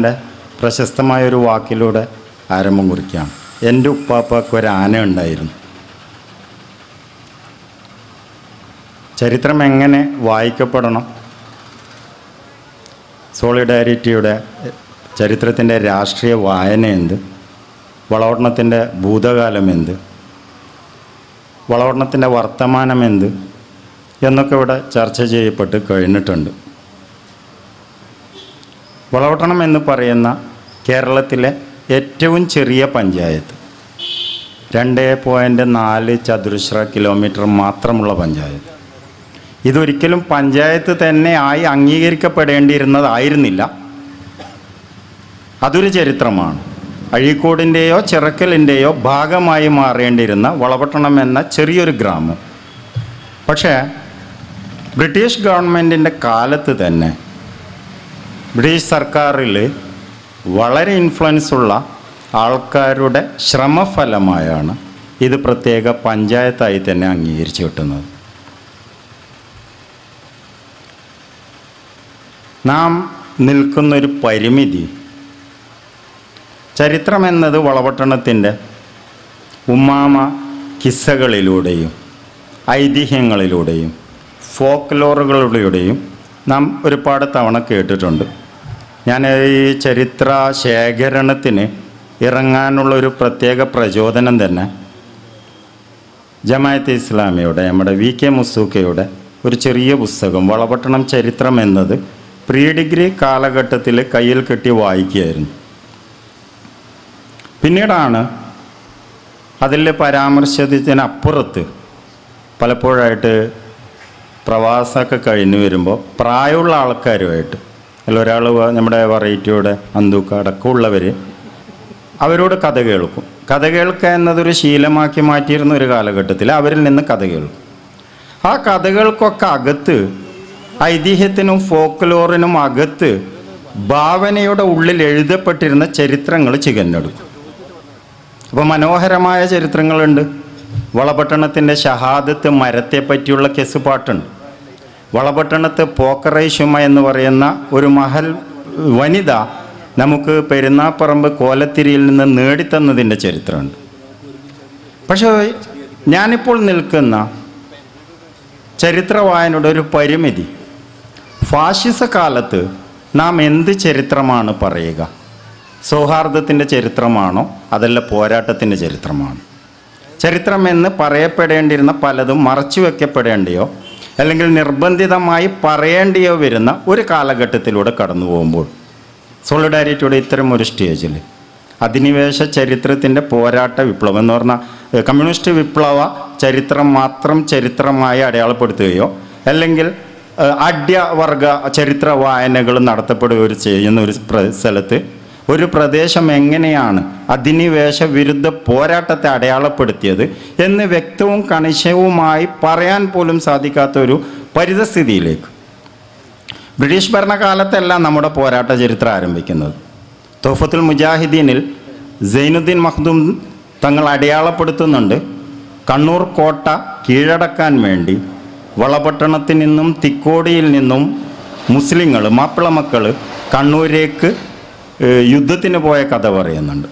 എന്റെ പ്രശസ്തമായ ഒരു വാക്കിലൂടെ ആരംഭം കുറിക്കുകയാണ് എന്റെ ഉപ്പാപ്പക്ക് ഒരു ആന ഉണ്ടായിരുന്നു. ചരിത്രം എങ്ങനെ വായിക്കപ്പെടണം? സോളിഡാരിറ്റിയുടെ ചരിത്രത്തിന്റെ രാഷ്ട്രീയ വായന എന്ത്? വളവട്ടണത്തിന്റെ ഭൂതകാലം എന്ത്? വളവട്ടണത്തിന്റെ വർത്തമാനം എന്ത്? എന്നൊക്കെ ഇവിടെ ചർച്ച ചെയ്യപ്പെട്ട് കഴിഞ്ഞിട്ടുണ്ട്. വളവട്ടണം എന്ന് പറയുന്ന കേരളത്തിലെ ഏറ്റവും ചെറിയ പഞ്ചായത്ത്. രണ്ട് പോയിന്റ് നാല് ചതുരശ്ര കിലോമീറ്റർ മാത്രമുള്ള പഞ്ചായത്ത്. ഇതൊരിക്കലും പഞ്ചായത്ത് തന്നെ ആയി അംഗീകരിക്കപ്പെടേണ്ടിയിരുന്നതായിരുന്നില്ല. അതൊരു ചരിത്രമാണ്. അഴീക്കോടിന്റെയോ ചിറക്കലിന്റെയോ ഭാഗമായി മാറേണ്ടിയിരുന്ന വളവട്ടണം എന്ന ചെറിയൊരു ഗ്രാമം. പക്ഷേ ബ്രിട്ടീഷ് ഗവൺമെന്റിന്റെ കാലത്ത് തന്നെ ബ്രിട്ടീഷ് സർക്കാരിൽ വളരെ ഇൻഫ്ലുവൻസ് ഉള്ള ആൾക്കാരുടെ ശ്രമഫലമായാണ് ഇത് പ്രത്യേക പഞ്ചായത്തായി തന്നെ അംഗീകരിച്ചു കിട്ടുന്നത്. നാം നിൽക്കുന്നൊരു പരിമിതി ചരിത്രം എന്നത് വളപട്ടണത്തിന്റെ ഉമ്മാമ കിസ്സകളിലൂടെയും ഐതിഹ്യങ്ങളിലൂടെയും ഫോക്ലോറുകളിലൂടെയും നാം ഒരുപാട് തവണ കേട്ടിട്ടുണ്ട്. ഞാൻ ഈ ചരിത്ര ശേഖരണത്തിന് ഇറങ്ങാനുള്ള ഒരു പ്രത്യേക പ്രചോദനം തന്നെ ജമായത്ത് ഇസ്ലാമിയുടെ നമ്മുടെ വി കെ മുസൂക്കയുടെ ഒരു ചെറിയ പുസ്തകം വളപട്ടണം ചരിത്രം എന്നത് പ്രീ ഡിഗ്രി കാലഘട്ടത്തിൽ കയ്യിൽ കെട്ടി വായിക്കുകയായിരുന്നു. പിന്നീടാണ് അതിൽ പരാമർശത്തിനപ്പുറത്ത് പലപ്പോഴായിട്ട് പ്രവാസമൊക്കെ കഴിഞ്ഞ് വരുമ്പോൾ പ്രായമുള്ള ആൾക്കാരുമായിട്ട് അതിൽ ഒരാൾ നമ്മുടെ വെറൈറ്റിയുടെ അന്തൂക്ക അടക്കമുള്ളവർ അവരോട് കഥ കേൾക്കും. കഥ കേൾക്കുക എന്നതൊരു ശീലമാക്കി മാറ്റിയിരുന്ന ഒരു കാലഘട്ടത്തിൽ അവരിൽ നിന്ന് കഥ കേൾക്കും. ആ കഥകൾക്കൊക്കെ അകത്ത് ഐതിഹ്യത്തിനും ഫോക്ലോറിനും അകത്ത് ഭാവനയുടെ ഉള്ളിൽ എഴുതപ്പെട്ടിരുന്ന ചരിത്രങ്ങൾ ചികഞ്ഞെടുക്കും. അപ്പോൾ മനോഹരമായ ചരിത്രങ്ങളുണ്ട്. വളപട്ടണത്തിന്റെ ഷഹാദത്ത് മരത്തെ പറ്റിയുള്ള കെസ് പാട്ടുണ്ട്. വളപട്ടണത്ത് പോക്കറൈഷുമ എന്ന് പറയുന്ന ഒരു മഹൽ വനിത നമുക്ക് പെരുന്നാപ്പറമ്പ് കോലത്തിരിയിൽ നിന്ന് നേടിത്തന്നതിന്റെ ചരിത്രമുണ്ട്. പക്ഷേ ഞാനിപ്പോൾ നിൽക്കുന്ന ചരിത്രവായനയുടെ ഒരു പരിമിതി. ഫാഷിസ കാലത്ത് നാം എന്ത് ചരിത്രമാണ് പറയുക? സൗഹാർദ്ദത്തിന്റെ ചരിത്രമാണോ? അതല്ല പോരാട്ടത്തിന്റെ ചരിത്രമാണോ? ചരിത്രമെന്ന് പറയപ്പെടേണ്ടിരുന്ന പലതും മറച്ചു വയ്ക്കപ്പെടേണ്ടിയോ അല്ലെങ്കിൽ നിർബന്ധിതമായി പറയേണ്ടിയോ വരുന്ന ഒരു കാലഘട്ടത്തിലൂടെ കടന്നു പോകുമ്പോൾ സോളിഡാരിറ്റിയുടെ ഇത്തരം ഒരു സ്റ്റേജിൽ അധിനിവേശ ചരിത്രത്തിന്റെ പോരാട്ട വിപ്ലവം എന്ന് പറഞ്ഞാൽ കമ്മ്യൂണിസ്റ്റ് വിപ്ലവ ചരിത്രം മാത്രം ചരിത്രമായി അടയാളപ്പെടുത്തുകയോ അല്ലെങ്കിൽ അഡ്യവർഗ ചരിത്ര വായനകൾ നടത്തപ്പെടുകയോ ചെയ്യുന്ന ഒരു സ്ഥലത്ത് ഒരു പ്രദേശം എങ്ങനെയാണ് അധിനിവേശ വിരുദ്ധ പോരാട്ടത്തെ അടയാളപ്പെടുത്തിയത് എന്ന് വ്യക്തവും കണിശവുമായി പറയാൻ പോലും സാധിക്കാത്ത ഒരു പരിതസ്ഥിതിയിലേക്ക്. ബ്രിട്ടീഷ് ഭരണകാലത്തല്ല നമ്മുടെ പോരാട്ട ചരിത്രം ആരംഭിക്കുന്നത്. തോഫത്തുൽ മുജാഹിദ്ദീനിൽ സൈനുദ്ദീൻ മഖ്ദൂം തങ്ങൾ അടയാളപ്പെടുത്തുന്നുണ്ട്. കണ്ണൂർ കോട്ട കീഴടക്കാൻ വേണ്ടി വളപട്ടണത്തിൽ നിന്നും തിക്കോടിയിൽ നിന്നും മുസ്ലിങ്ങൾ മാപ്പിള മക്കൾ കണ്ണൂരേക്ക് യുദ്ധത്തിന് പോയ കഥ പറയുന്നുണ്ട്.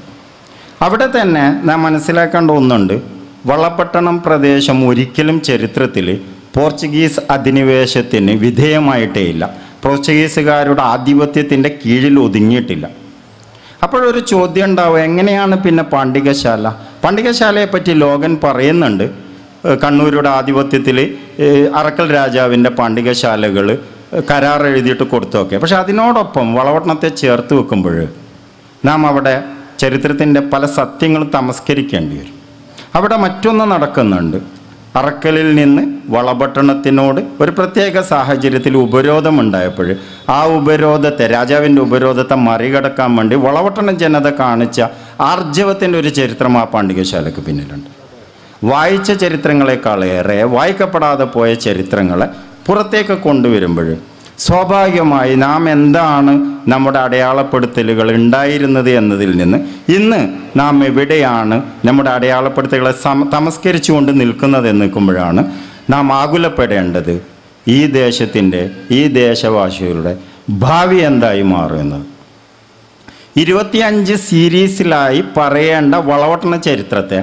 അവിടെ തന്നെ നാം മനസ്സിലാക്കേണ്ട ഒന്നുണ്ട്. വള്ളപ്പട്ടണം പ്രദേശം ഒരിക്കലും ചരിത്രത്തിൽ പോർച്ചുഗീസ് അധിനിവേശത്തിന് വിധേയമായിട്ടേ ഇല്ല. പോർച്ചുഗീസുകാരുടെ ആധിപത്യത്തിന്റെ കീഴിൽ ഒതുങ്ങിയിട്ടില്ല. അപ്പോഴൊരു ചോദ്യം ഉണ്ടാവും എങ്ങനെയാണ് പിന്നെ പാണ്ഡികശാല? പാണ്ഡികശാലയെ പറ്റി ലോകൻ പറയുന്നുണ്ട്. കണ്ണൂരുടെ ആധിപത്യത്തിൽ അറക്കൽ രാജാവിന്റെ പാണ്ഡികശാലകൾ കരാർ എഴുതിയിട്ട് കൊടുത്തൊക്കെ പക്ഷെ അതിനോടൊപ്പം വളവട്ടണത്തെ ചേർത്ത് വെക്കുമ്പോൾ നാം അവിടെ ചരിത്രത്തിന്റെ പല സത്യങ്ങളും തമസ്കരിക്കേണ്ടി വരും. അവിടെ മറ്റൊന്ന് നടക്കുന്നുണ്ട്. അറക്കലിൽ നിന്ന് വളപട്ടണത്തിനോട് ഒരു പ്രത്യേക സാഹചര്യത്തിൽ ഉപരോധമുണ്ടായപ്പോൾ ആ ഉപരോധത്തെ രാജാവിന്റെ ഉപരോധത്തെ മറികടക്കാൻ വേണ്ടി വളവട്ടണം ജനത കാണിച്ച ആർജവത്തിന്റെ ഒരു ചരിത്രം ആ പാണ്ഡികശാലയ്ക്ക് പിന്നിലുണ്ട്. വായിച്ച ചരിത്രങ്ങളെക്കാളേറെ വായിക്കപ്പെടാതെ പോയ ചരിത്രങ്ങളെ പുറത്തേക്ക് കൊണ്ടുവരുമ്പോൾ സ്വാഭാവികമായി നാം എന്താണ് നമ്മുടെ അടയാളപ്പെടുത്തലുകൾ ഉണ്ടായിരുന്നത് എന്നതിൽ നിന്ന് ഇന്ന് നാം എവിടെയാണ് നമ്മുടെ അടയാളപ്പെടുത്തലുകളെ സമ തമസ്കരിച്ചുകൊണ്ട് നിൽക്കുന്നത് നിൽക്കുമ്പോഴാണ് നാം ആകുലപ്പെടേണ്ടത് ഈ ദേശത്തിന്റെ ഈ ദേശവാസികളുടെ ഭാവി എന്തായി മാറുന്നത് ഇരുപത്തിയഞ്ച് സീരീസിലായി പറയേണ്ട വളവട്ടണ ചരിത്രത്തെ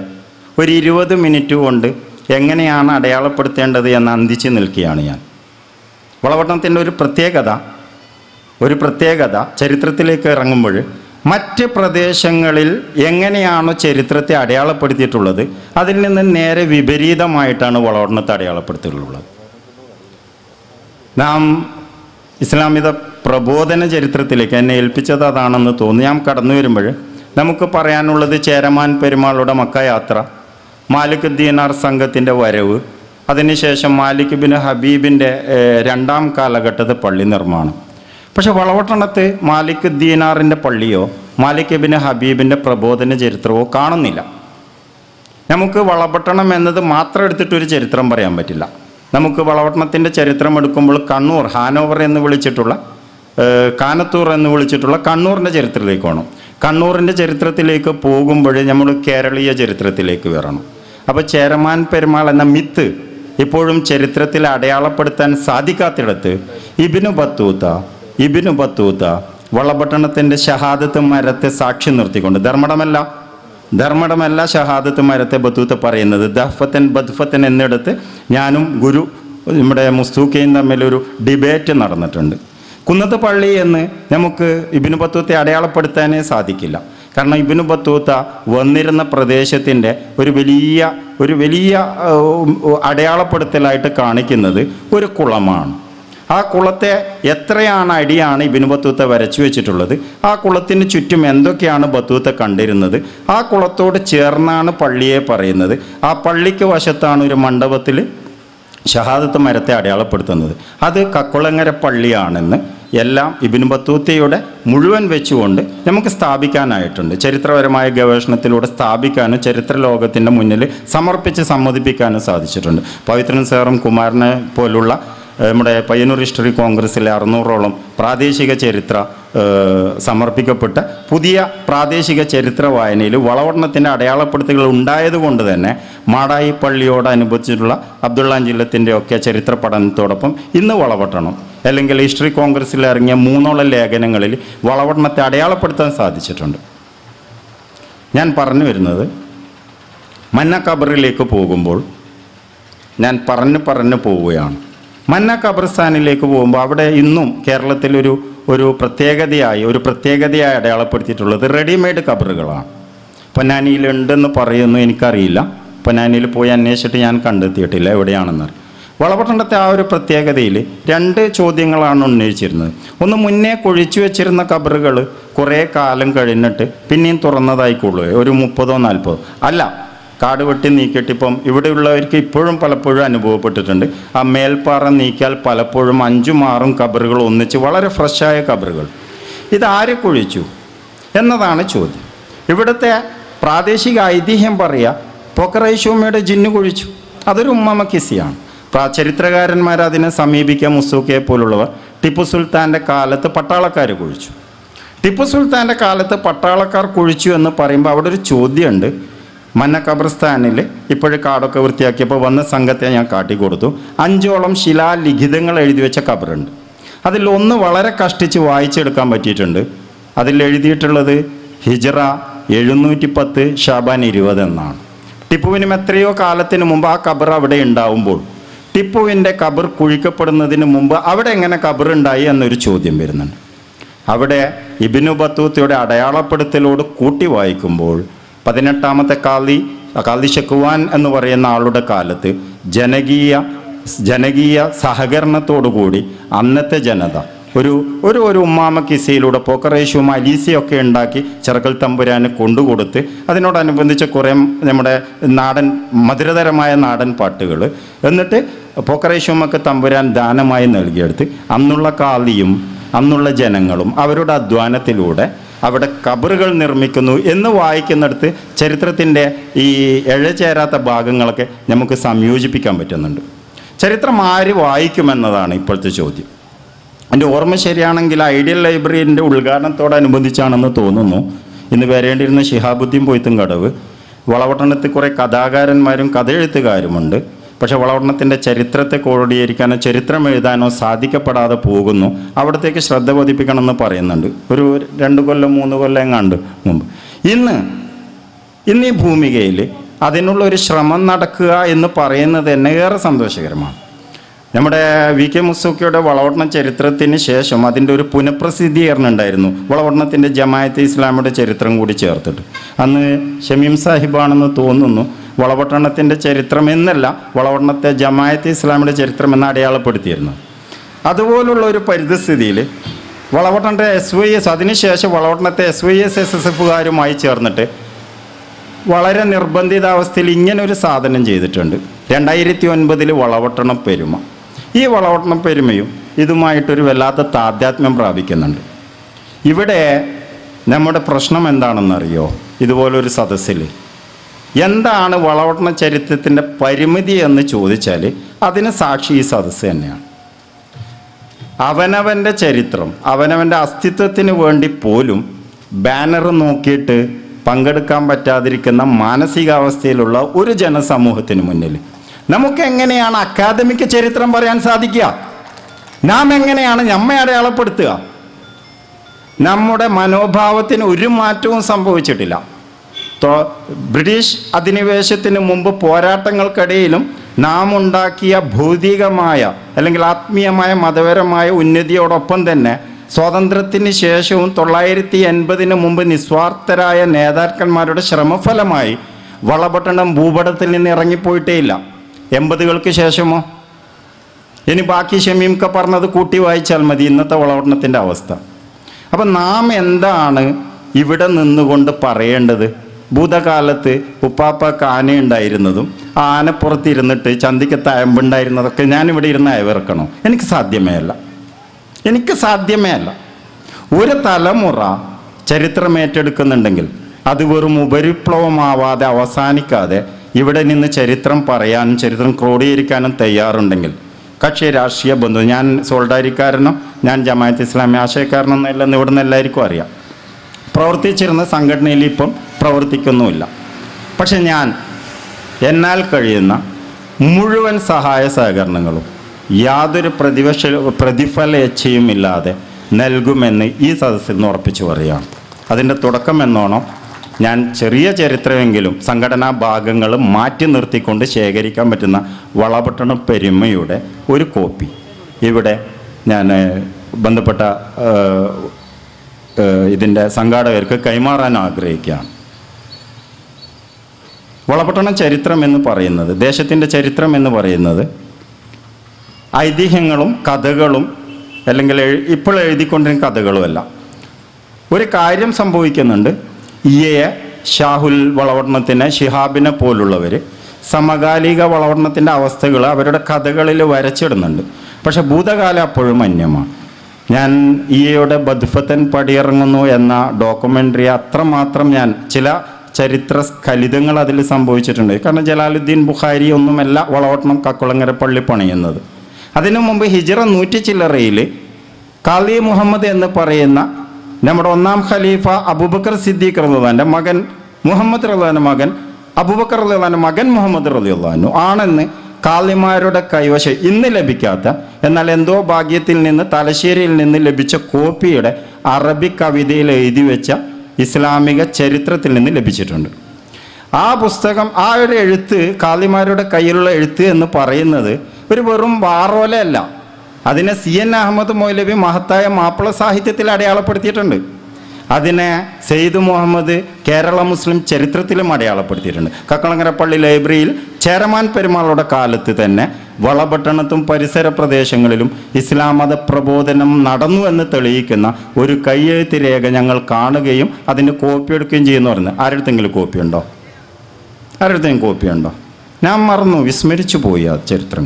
ഒരു ഇരുപത് മിനിറ്റ് കൊണ്ട് എങ്ങനെയാണ് അടയാളപ്പെടുത്തേണ്ടത് എന്ന് അന്തിച്ച് നിൽക്കുകയാണ് ഞാൻ. വളവട്ടണത്തിന്റെ ഒരു പ്രത്യേകത ഒരു പ്രത്യേകത ചരിത്രത്തിലേക്ക് ഇറങ്ങുമ്പോൾ മറ്റ് പ്രദേശങ്ങളിൽ എങ്ങനെയാണോ ചരിത്രത്തെ അടയാളപ്പെടുത്തിയിട്ടുള്ളത് അതിൽ നിന്ന് നേരെ വിപരീതമായിട്ടാണ് വളവട്ടണത്തെ അടയാളപ്പെടുത്തിയിട്ടുള്ളത്. നാം ഇസ്ലാമിക പ്രബോധന ചരിത്രത്തിലേക്ക് എന്നെ ഏൽപ്പിച്ചത് അതാണെന്ന് തോന്നി ഞാൻ കടന്നു വരുമ്പോൾ നമുക്ക് പറയാനുള്ളത് ചേരമാൻ പെരുമാളുടെ മക്കയാത്ര മാലിക് ദീനാർ സംഘത്തിന്റെ വരവ് അതിനുശേഷം മാലിക് ബിൻ ഹബീബിന്റെ രണ്ടാം കാലഘട്ടത്തിൽ പള്ളി നിർമ്മാണം. പക്ഷെ വളവട്ടണത്ത് മാലിക് ദീനാറിന്റെ പള്ളിയോ മാലിക് ബിൻ ഹബീബിന്റെ പ്രബോധന ചരിത്രമോ കാണുന്നില്ല. നമുക്ക് വളപട്ടണം എന്നത് മാത്രം എടുത്തിട്ടൊരു ചരിത്രം പറയാൻ പറ്റില്ല. നമുക്ക് വളവട്ടണത്തിന്റെ ചരിത്രം എടുക്കുമ്പോൾ കണ്ണൂർ ഹാനോവർ എന്ന് വിളിച്ചിട്ടുള്ള കാനത്തൂർ എന്ന് വിളിച്ചിട്ടുള്ള കണ്ണൂരിന്റെ ചരിത്രത്തിലേക്ക് വേണം. കണ്ണൂരിന്റെ ചരിത്രത്തിലേക്ക് പോകുമ്പോൾ നമ്മൾ കേരളീയ ചരിത്രത്തിലേക്ക് വരണം. അപ്പോൾ ചേരമാൻ പെരുമാൾ എന്ന മിത്ത് ഇപ്പോഴും ചരിത്രത്തിൽ അടയാളപ്പെടുത്താൻ സാധിക്കാത്തിടത്ത് ഇബിനു ബത്തൂത്ത ഇബിനു ബത്തൂത്ത വളപട്ടണത്തിന്റെ ഷഹാദത്ത് മരത്തെ സാക്ഷി നിർത്തിക്കൊണ്ട് ധർമ്മടമല്ല. ധർമ്മടമല്ല ഷഹാദത്ത് മരത്തെ ബത്തൂത്ത പറയുന്നത്. ദഹ്ഫത്തൻ ബദ്ഫത്തൻ എന്നിടത്ത് ഞാനും ഗുരു നമ്മുടെ മുസ്തൂക്കയും തമ്മിലൊരു ഡിബേറ്റ് നടന്നിട്ടുണ്ട്. കുന്നത്ത് പള്ളി എന്ന് നമുക്ക് ഇബിനു ബത്തൂത്തെ അടയാളപ്പെടുത്താനേ സാധിക്കില്ല. കാരണം ഇബിനു ബത്തൂത്ത വന്നിരുന്ന പ്രദേശത്തിന്റെ ഒരു വലിയ ഒരു വലിയ അടയാളപ്പെടുത്തലായിട്ട് കാണിക്കുന്നത് ഒരു കുളമാണ്. ആ കുളത്തെ എത്രയാണ് അടിയാണ് ഇബിന് ബത്തൂത്ത വരച്ചു വെച്ചിട്ടുള്ളത്? ആ കുളത്തിന് ചുറ്റും എന്തൊക്കെയാണ് ബത്തൂത്ത കണ്ടിരുന്നത്? ആ കുളത്തോട് ചേർന്നാണ് പള്ളിയെ പറയുന്നത്. ആ പള്ളിക്ക് വശത്താണ് ഒരു മണ്ഡപത്തിൽ ഷഹാദത്ത് മരത്തെ അടയാളപ്പെടുത്തുന്നത്. അത് കക്കുളങ്ങര പള്ളിയാണെന്ന് എല്ലാം ഇബിൻ ബത്തൂത്തയുടെ മുഴുവൻ വെച്ചുകൊണ്ട് നമുക്ക് സ്ഥാപിക്കാനായിട്ടുണ്ട്. ചരിത്രപരമായ ഗവേഷണത്തിലൂടെ സ്ഥാപിക്കാനും ചരിത്ര ലോകത്തിന്റെ മുന്നിൽ സമർപ്പിച്ച് സമ്മതിപ്പിക്കാനും സാധിച്ചിട്ടുണ്ട്. പവിത്രൻ സാറും കുമാരനെ പോലുള്ള നമ്മുടെ പയ്യന്നൂർ ഹിസ്റ്ററി കോൺഗ്രസ്സിലെ അറുന്നൂറോളം പ്രാദേശിക ചരിത്ര സമർപ്പിക്കപ്പെട്ട പുതിയ പ്രാദേശിക ചരിത്ര വായനയിൽ വളവണ്ണത്തിന്റെ അടയാളപ്പെടുത്തുകൾ ഉണ്ടായതുകൊണ്ട് തന്നെ മാടായി പള്ളിയോടനുബന്ധിച്ചിട്ടുള്ള അബ്ദുള്ള ജില്ലത്തിന്റെയൊക്കെ ചരിത്ര പഠനത്തോടൊപ്പം ഇന്ന് വളവട്ടണം അല്ലെങ്കിൽ ഹിസ്റ്ററി കോൺഗ്രസ്സിൽ ഇറങ്ങിയ മൂന്നോളം ലേഖനങ്ങളിൽ വളവണ്ണത്തെ അടയാളപ്പെടുത്താൻ സാധിച്ചിട്ടുണ്ട്. ഞാൻ പറഞ്ഞു വരുന്നത് മന്ന ഖബറിലേക്ക് പോകുമ്പോൾ ഞാൻ പറഞ്ഞു പറഞ്ഞു പോവുകയാണ്. മന്ന ഖബർസ്ഥാനിലേക്ക് പോകുമ്പോൾ അവിടെ ഇന്നും കേരളത്തിലൊരു ഒരു പ്രത്യേകതയായി ഒരു പ്രത്യേകതയായി അടയാളപ്പെടുത്തിയിട്ടുള്ളത് റെഡിമെയ്ഡ് ഖബറുകളാണ്. പൊന്നാനിയിലുണ്ടെന്ന് പറയുന്നു എനിക്കറിയില്ല. പൊന്നാനിയിൽ പോയി അന്വേഷിച്ചിട്ട് ഞാൻ കണ്ടെത്തിയിട്ടില്ല എവിടെയാണെന്ന്. വളപട്ടണത്തെ ആ ഒരു പ്രത്യേകതയിൽ രണ്ട് ചോദ്യങ്ങളാണ് ഉന്നയിച്ചിരുന്നത്. ഒന്ന് മുന്നേ കുഴിച്ചു വെച്ചിരുന്ന കബറുകൾ കുറേ കാലം കഴിഞ്ഞിട്ട് പിന്നെയും തുറന്നതായിക്കൊള്ളൂ ഒരു മുപ്പതോ നാൽപ്പതോ അല്ല. കാട് വെട്ടി നീക്കിയിട്ടിപ്പം ഇവിടെയുള്ളവർക്ക് ഇപ്പോഴും പലപ്പോഴും അനുഭവപ്പെട്ടിട്ടുണ്ട്. ആ മേൽപ്പാറ നീക്കിയാൽ പലപ്പോഴും അഞ്ചും ആറും കബറുകൾ ഒന്നിച്ച് വളരെ ഫ്രഷായ കബറുകൾ. ഇതാര് കുഴിച്ചു? എന്നതാണ് ചോദ്യം. ഇവിടുത്തെ പ്രാദേശിക ഐതിഹ്യം പറയുക പൊക്കറൈശോമയുടെ ജിന്നു കുഴിച്ചു. അതൊരു ഉമ്മമ കിസിയാണ്. ചരിത്രകാരന്മാർ അതിനെ സമീപിക്കുക മുസൂക്കയെ പോലുള്ളവർ ടിപ്പു സുൽത്താന്റെ കാലത്ത് പട്ടാളക്കാർ കുഴിച്ചു. ടിപ്പു സുൽത്താന്റെ കാലത്ത് പട്ടാളക്കാർ കുഴിച്ചു എന്ന് പറയുമ്പോൾ അവിടെ ഒരു ചോദ്യമുണ്ട്. മന്ന ഖബർസ്ഥാനിൽ ഇപ്പോഴും കാടൊക്കെ വൃത്തിയാക്കിയപ്പോൾ വന്ന സംഘത്തെ ഞാൻ കാട്ടിക്കൊടുത്തു. അഞ്ചോളം ശിലാലിഖിതങ്ങൾ എഴുതി വെച്ച ഖബറുണ്ട്. അതിൽ ഒന്ന് വളരെ കഷ്ടിച്ച് വായിച്ചെടുക്കാൻ പറ്റിയിട്ടുണ്ട്. അതിൽ എഴുതിയിട്ടുള്ളത് ഹിജറ എഴുന്നൂറ്റി പത്ത് ഷാബാൻ ഇരുപത് എന്നാണ്. ടിപ്പുവിനും എത്രയോ കാലത്തിന് മുമ്പ് ആ ഖബർ അവിടെ ഉണ്ടാവുമ്പോൾ ടിപ്പുവിന്റെ കബർ കുഴിക്കപ്പെടുന്നതിന് മുമ്പ് അവിടെ എങ്ങനെ കബറുണ്ടായി എന്നൊരു ചോദ്യം വരുന്നുണ്ട്. അവിടെ ഇബിനു ബത്തൂത്തയുടെ അടയാളപ്പെടുത്തലോട് കൂട്ടി വായിക്കുമ്പോൾ പതിനെട്ടാമത്തെ കാലി കാലി ഷെക്കുവാൻ എന്ന് പറയുന്ന ആളുടെ കാലത്ത് ജനകീയ ജനകീയ സഹകരണത്തോടുകൂടി അന്നത്തെ ജനത ഒരു ഒരു ഒരു ഉമ്മാമ കിസയിലൂടെ പോക്കറേഷ്യവും അലീസയൊക്കെ ഉണ്ടാക്കി ചെറുക്കൽ തമ്പുരാന് കൊണ്ടുകൊടുത്ത് അതിനോടനുബന്ധിച്ച് കുറേ നമ്മുടെ നാടൻ മധുരതരമായ നാടൻ പാട്ടുകൾ. എന്നിട്ട് പോക്കറേഷ്യവുമൊക്കെ തമ്പുരാൻ ദാനമായി നൽകിയെടുത്ത് അന്നുള്ള കാലിയും അന്നുള്ള ജനങ്ങളും അവരുടെ അധ്വാനത്തിലൂടെ അവിടെ കബറുകൾ നിർമ്മിക്കുന്നു എന്ന് വായിക്കുന്നിടത്ത് ചരിത്രത്തിന്റെ ഈ എഴചേരാത്ത ഭാഗങ്ങളൊക്കെ നമുക്ക് സംയോജിപ്പിക്കാൻ പറ്റുന്നുണ്ട്. ചരിത്രം ആര് വായിക്കുമെന്നതാണ് ഇപ്പോഴത്തെ ചോദ്യം. എന്റെ ഓർമ്മ ശരിയാണെങ്കിൽ ഐഡിയൽ ലൈബ്രറിന്റെ ഉദ്ഘാടനത്തോടനുബന്ധിച്ചാണെന്ന് തോന്നുന്നു. ഇന്ന് വരേണ്ടിയിരുന്ന ശിഹാബുദ്ദീൻ പൊയ്ത്തും കടവ് വളവട്ടണത്ത് കുറേ കഥാകാരന്മാരും കഥ കഥയെഴുത്തുകാരുമുണ്ട്. പക്ഷെ വളവട്ടണത്തിന്റെ ചരിത്രത്തെ ക്രോഡീകരിക്കാനോ ചരിത്രം എഴുതാനോ സാധിക്കപ്പെടാതെ പോകുന്നു. അവിടത്തേക്ക് ശ്രദ്ധ പതിപ്പിക്കണമെന്ന് പറയുന്നുണ്ട്. ഒരു രണ്ട് കൊല്ലം മൂന്ന് കൊല്ലം എങ്ങാണ്ട് മുമ്പ്. ഇന്ന് ഇന്ന് ഈ ഭൂമികയിൽ അതിനുള്ള ഒരു ശ്രമം നടക്കുക എന്ന് പറയുന്നത് തന്നെ ഏറെ സന്തോഷകരമാണ്. നമ്മുടെ വി കെ മുസൂക്കിയുടെ വളവട്ടണ ചരിത്രത്തിന് ശേഷം അതിന്റെ ഒരു പുനഃപ്രസിദ്ധീകരണം ഉണ്ടായിരുന്നു വളവട്ടണത്തിന്റെ ജമായത്ത് ഇസ്ലാമിയുടെ ചരിത്രം കൂടി ചേർത്തിട്ട്. അന്ന് ഷമീം സാഹിബാണെന്ന് തോന്നുന്നു വളവട്ടണത്തിന്റെ ചരിത്രം എന്നല്ല വളവട്ടണത്തെ ജമായത്ത് ഇസ്ലാമിന്റെ ചരിത്രം എന്ന് അടയാളപ്പെടുത്തിയിരുന്നു. അതുപോലുള്ള ഒരു പരിതസ്ഥിതിയിൽ വളപട്ടണത്തെ എസ് വൈ എസ് അതിനുശേഷം വളവട്ടണത്തെ S Y S S S എഫുകാരുമായി ചേർന്നിട്ട് വളരെ നിർബന്ധിതാവസ്ഥയിൽ ഇങ്ങനൊരു സാധനം ചെയ്തിട്ടുണ്ട്. രണ്ടായിരത്തി ഒൻപതിൽ വളവട്ടണം പെരുമ. ഈ വളവട്ടണം പെരുമയും ഇതുമായിട്ടൊരു വല്ലാത്ത താധ്യാത്മ്യം പ്രാപിക്കുന്നുണ്ട്. ഇവിടെ നമ്മുടെ പ്രശ്നം എന്താണെന്നറിയോ? ഇതുപോലൊരു സദസ്സിൽ എന്താണ് വളവട്ടണ ചരിത്രത്തിന്റെ പരിമിതി എന്ന് ചോദിച്ചാൽ അതിന് സാക്ഷി ഈ സദസ് തന്നെയാണ്. അവനവന്റെ ചരിത്രം അവനവന്റെ അസ്തിത്വത്തിന് വേണ്ടി പോലും ബാനർ നോക്കിയിട്ട് പങ്കെടുക്കാൻ പറ്റാതിരിക്കുന്ന മാനസികാവസ്ഥയിലുള്ള ഒരു ജനസമൂഹത്തിന് മുന്നിൽ നമുക്ക് എങ്ങനെയാണ് അക്കാദമിക് ചരിത്രം പറയാൻ സാധിക്കുക? നാം എങ്ങനെയാണ് നമ്മെ അടയാളപ്പെടുത്തുക? നമ്മുടെ മനോഭാവത്തിന് ഒരു മാറ്റവും സംഭവിച്ചിട്ടില്ല. ബ്രിട്ടീഷ് അധിനിവേശത്തിന് മുമ്പ് പോരാട്ടങ്ങൾക്കിടയിലും നാം ഉണ്ടാക്കിയ ഭൗതികമായ അല്ലെങ്കിൽ ആത്മീയമായ മതപരമായ ഉന്നതിയോടൊപ്പം തന്നെ സ്വാതന്ത്ര്യത്തിന് ശേഷവും തൊള്ളായിരത്തി എൺപതിന് മുമ്പ് നിസ്വാർത്ഥരായ നേതാക്കന്മാരുടെ ശ്രമഫലമായി വളപട്ടണം ഭൂപടത്തിൽ നിന്ന് ഇറങ്ങിപ്പോയിട്ടേയില്ല എൺപതുകൾക്ക് ശേഷമോ? ഇനി ബാക്കി ഷമീംക്ക പറഞ്ഞത് കൂട്ടി വായിച്ചാൽ മതി. ഇന്നത്തെ വളപട്ടണത്തിന്റെ അവസ്ഥ. അപ്പം നാം എന്താണ് ഇവിടെ നിന്നുകൊണ്ട് പറയേണ്ടത്? ഭൂതകാലത്ത് ഉപ്പാപ്പക്ക് ആനയുണ്ടായിരുന്നതും ആ ആനപ്പുറത്തിരുന്നിട്ട് ചന്തിക്ക് തയമ്പുണ്ടായിരുന്നതൊക്കെ ഞാനിവിടെ ഇരുന്ന് അയവിറക്കണോ? എനിക്ക് സാധ്യമേ അല്ല. എനിക്ക് സാധ്യമേ അല്ല. ഒരു തലമുറ ചരിത്രം ഏറ്റെടുക്കുന്നുണ്ടെങ്കിൽ അത് വെറും ഉപരിപ്ലവമാവാതെ അവസാനിക്കാതെ ഇവിടെ നിന്ന് ചരിത്രം പറയാനും ചരിത്രം ക്രോഡീകരിക്കാനും തയ്യാറുണ്ടെങ്കിൽ കക്ഷി രാഷ്ട്രീയ ബന്ധു ഞാൻ സോൾഡാരിക്കാരനോ ഞാൻ ജമാഅത്ത് ഇസ്ലാമി ആശയക്കാരനോ എന്നെല്ലാം ഇവിടെ നിന്ന് എല്ലാവർക്കും അറിയാം. പ്രവർത്തിച്ചിരുന്ന സംഘടനയിൽ ഇപ്പം പ്രവർത്തിക്കുന്നുമില്ല. പക്ഷെ ഞാൻ എന്നാൽ കഴിയുന്ന മുഴുവൻ സഹായ സഹകരണങ്ങളും യാതൊരു പ്രതിപക്ഷ പ്രതിഫലേച്ഛയും ഇല്ലാതെ നൽകുമെന്ന് ഈ സദസ്സിൽ നിന്ന് ഉറപ്പിച്ചു പറയുകയാണ്. അതിന്റെ തുടക്കം എന്നോണം ഞാൻ ചെറിയ ചരിത്രമെങ്കിലും സംഘടനാ ഭാഗങ്ങൾ മാറ്റി നിർത്തിക്കൊണ്ട് ശേഖരിക്കാൻ പറ്റുന്ന വളപട്ടണ പെരുമയുടെ ഒരു കോപ്പി. ഇവിടെ ഞാൻ ബന്ധപ്പെട്ട ഇതിന്റെ സംഘാടകർക്ക് കൈമാറാൻ ആഗ്രഹിക്കുകയാണ്. വളപട്ടണം ചരിത്രം എന്ന് പറയുന്നത് ദേശത്തിന്റെ ചരിത്രം എന്ന് പറയുന്നത് ഐതിഹ്യങ്ങളും കഥകളും അല്ലെങ്കിൽ ഇപ്പോൾ എഴുതിക്കൊണ്ടിരുന്ന കഥകളുമല്ല ഒരു കാര്യം സംഭവിക്കുന്നുണ്ട്. ഇയയെ ഷാഹുൽ വളവട്ടണത്തിന് ഷിഹാബിനെ പോലുള്ളവർ സമകാലിക വളവട്ടണത്തിന്റെ അവസ്ഥകൾ അവരുടെ കഥകളിൽ വരച്ചിടുന്നുണ്ട്. പക്ഷേ ഭൂതകാലം അപ്പോഴും അന്യമാണ്. ഞാൻ ഇയയുടെ ബദ്ഫത്തൻ പടിയിറങ്ങുന്നു എന്ന ഡോക്യുമെന്ററി അത്രമാത്രം ഞാൻ ചില ചരിത്ര സ്ഖലിതങ്ങൾ അതിൽ സംഭവിച്ചിട്ടുണ്ട്. കാരണം ജലാലുദ്ദീൻ ബുഖാരി ഒന്നുമല്ല വളവട്ടണം കക്കുളങ്ങര പള്ളി പണിയുന്നത്. അതിനു മുമ്പ് ഹിജറ നൂറ്റി ചില്ലറയിൽ കാളി മുഹമ്മദ് എന്ന് പറയുന്ന നമ്മുടെ ഒന്നാം ഖലീഫ അബൂബക്കർ സിദ്ദീഖ് റളിയല്ലാഹുവിന്റെ മകൻ മുഹമ്മദ് റളിയല്ലാഹുവിന്റെ മകൻ അബൂബക്കർ റളിയല്ലാഹുവിന്റെ മകൻ മുഹമ്മദ് റളിയല്ലാഹു ആണെന്ന് കാളിമാരുടെ കൈവശം ഇന്ന് ലഭിക്കാത്ത എന്നാൽ എന്തോ ഭാഗ്യത്തിൽ നിന്ന് തലശ്ശേരിയിൽ നിന്ന് ലഭിച്ച കോപ്പിയുടെ അറബി കവിതയിൽ എഴുതി വെച്ച ഇസ്ലാമിക ചരിത്രത്തിൽ നിന്ന് ലഭിച്ചിട്ടുണ്ട്. ആ പുസ്തകം ആ ഒരു എഴുത്ത് കാലിമാരുടെ കയ്യിലുള്ള എഴുത്ത് എന്ന് പറയുന്നത് ഒരു വെറും വാറോലയല്ല. അതിനെ സി എൻ അഹമ്മദ് മൗലവി മഹത്തായ മാപ്പിള സാഹിത്യത്തിൽ അടയാളപ്പെടുത്തിയിട്ടുണ്ട്. അതിനെ സെയ്ദ് മുഹമ്മദ് കേരള മുസ്ലിം ചരിത്രത്തിലും അടയാളപ്പെടുത്തിയിട്ടുണ്ട്. കക്കളങ്ങരപ്പള്ളി ലൈബ്രറിയിൽ ചേരമാൻ പെരുമാളുടെ കാലത്ത് തന്നെ വളപട്ടണത്തും പരിസര പ്രദേശങ്ങളിലും ഇസ്ലാം മത പ്രബോധനം നടന്നു എന്ന് തെളിയിക്കുന്ന ഒരു കയ്യെഴുത്ത് രേഖ ഞങ്ങൾ കാണുകയും അതിന് കോപ്പി എടുക്കുകയും ചെയ്യുന്നു പറഞ്ഞു. ആരുടെങ്കിലും കോപ്പി ഉണ്ടോ? ആരുടെയും കോപ്പി ഉണ്ടോ? ഞാൻ മറന്നു വിസ്മരിച്ചു പോയി ആ ചരിത്രം.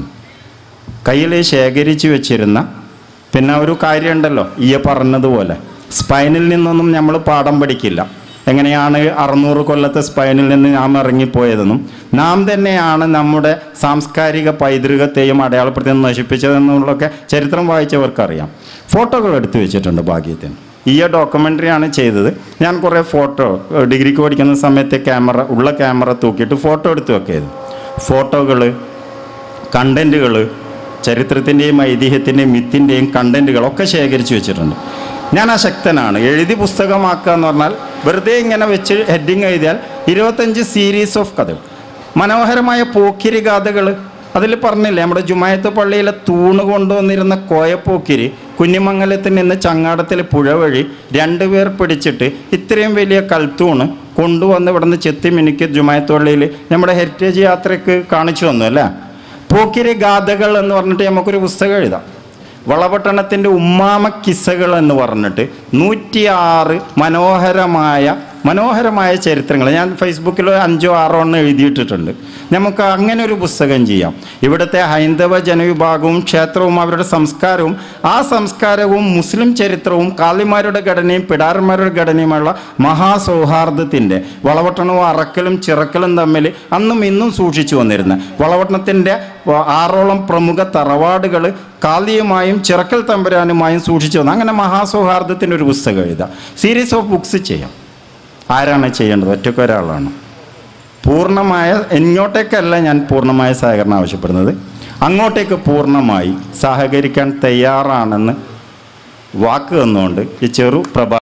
കയ്യിൽ ശേഖരിച്ചു വെച്ചിരുന്ന പിന്നെ ഒരു കാര്യമുണ്ടല്ലോ ഈ പറഞ്ഞതുപോലെ. സ്പൈനിൽ നിന്നൊന്നും നമ്മൾ പാഠം പഠിക്കില്ല. എങ്ങനെയാണ് അറുന്നൂറ് കൊല്ലത്തെ സ്പൈനിൽ നിന്ന് നാം ഇറങ്ങിപ്പോയതെന്നും നാം തന്നെയാണ് നമ്മുടെ സാംസ്കാരിക പൈതൃകത്തെയും അടയാളപ്പെടുത്തി നശിപ്പിച്ചതെന്നുള്ളതൊക്കെ ചരിത്രം വായിച്ചവർക്കറിയാം. ഫോട്ടോകൾ എടുത്തു വെച്ചിട്ടുണ്ട് ഭാഗ്യത്തിന്. ഈ ഡോക്യുമെന്ററിയാണ് ചെയ്തത്. ഞാൻ കുറേ ഫോട്ടോ ഡിഗ്രിക്ക് പഠിക്കുന്ന സമയത്ത് ക്യാമറ ഉള്ള ക്യാമറ തൂക്കിയിട്ട് ഫോട്ടോ എടുത്തു വെക്കരുത് ഫോട്ടോകൾ കണ്ടന്റുകൾ ചരിത്രത്തിന്റെയും ഐതിഹ്യത്തിന്റെയും മിത്തിന്റെയും കണ്ടന്റുകളൊക്കെ ശേഖരിച്ചു വെച്ചിട്ടുണ്ട്. ഞാൻ അശക്തനാണ് എഴുതി പുസ്തകമാക്കുക എന്ന് പറഞ്ഞാൽ വെറുതെ ഇങ്ങനെ വെച്ച് ഹെഡിങ് എഴുതിയാൽ ഇരുപത്തഞ്ച് സീരീസ് ഓഫ് കഥകൾ. മനോഹരമായ പോക്കിരി കഥകൾ അതിൽ പറഞ്ഞില്ലേ നമ്മുടെ ജുമായത്ത് പള്ളിയിലെ തൂണ് കൊണ്ടുവന്നിരുന്ന കോയപ്പോക്കിരി കുഞ്ഞിമംഗലത്തിൽ നിന്ന് ചങ്ങാടത്തിലെ പുഴ വഴി രണ്ടുപേർ പിടിച്ചിട്ട് ഇത്രയും വലിയ കൽത്തൂണ് കൊണ്ടുവന്ന് ഇവിടുന്ന് ചെത്തി മിനുക്കി ജുമായത്ത് പള്ളിയിൽ നമ്മുടെ ഹെറിറ്റേജ് യാത്രയ്ക്ക് കാണിച്ചു തന്നു അല്ലേ? പോക്കിരി ഗാഥകൾ എന്ന് പറഞ്ഞിട്ട് നമുക്കൊരു പുസ്തകം എഴുതാം. വളപട്ടണത്തിന്റെ ഉമ്മാമ കിസ്സകൾ എന്ന് പറഞ്ഞിട്ട് നൂറ്റിയാറ് മനോഹരമായ മനോഹരമായ ചരിത്രങ്ങൾ ഞാൻ ഫേസ്ബുക്കിൽ അഞ്ചോ ആറോ എണ്ണം എഴുതിയിട്ടിട്ടുണ്ട്. നമുക്ക് അങ്ങനെ ഒരു പുസ്തകം ചെയ്യാം. ഇവിടുത്തെ ഹൈന്ദവ ജനവിഭാഗവും ക്ഷേത്രവും അവരുടെ സംസ്കാരവും ആ സംസ്കാരവും മുസ്ലിം ചരിത്രവും കാളിമാരുടെ ഘടനയും പിടാരന്മാരുടെ ഘടനയുമുള്ള മഹാസൗഹാർദ്ദത്തിന്റെ വളവട്ടണവും അറക്കലും ചിറക്കലും തമ്മിൽ അന്നും ഇന്നും സൂക്ഷിച്ചു വന്നിരുന്ന. വളവട്ടണത്തിന്റെ ആറോളം പ്രമുഖ തറവാടുകൾ കാളിയുമായും ചിറക്കൽ തമ്പുരാനുമായും സൂക്ഷിച്ചു വന്നു. അങ്ങനെ മഹാസൗഹാർദ്ദത്തിന്റെ ഒരു പുസ്തകം എഴുതാം. സീരീസ് ഓഫ് ബുക്സ് ചെയ്യാം. ആരാണ് ചെയ്യേണ്ടത്? ഒറ്റയ്ക്ക് ഒരാളാണ്. പൂർണമായ ഇങ്ങോട്ടേക്കല്ല ഞാൻ പൂർണമായ സഹകരണം ആവശ്യപ്പെടുന്നത്. അങ്ങോട്ടേക്ക് പൂർണമായി സഹകരിക്കാൻ തയ്യാറാണെന്ന് വാക്ക് തന്നുകൊണ്ട് ഈ ചെറു പ്രഭാ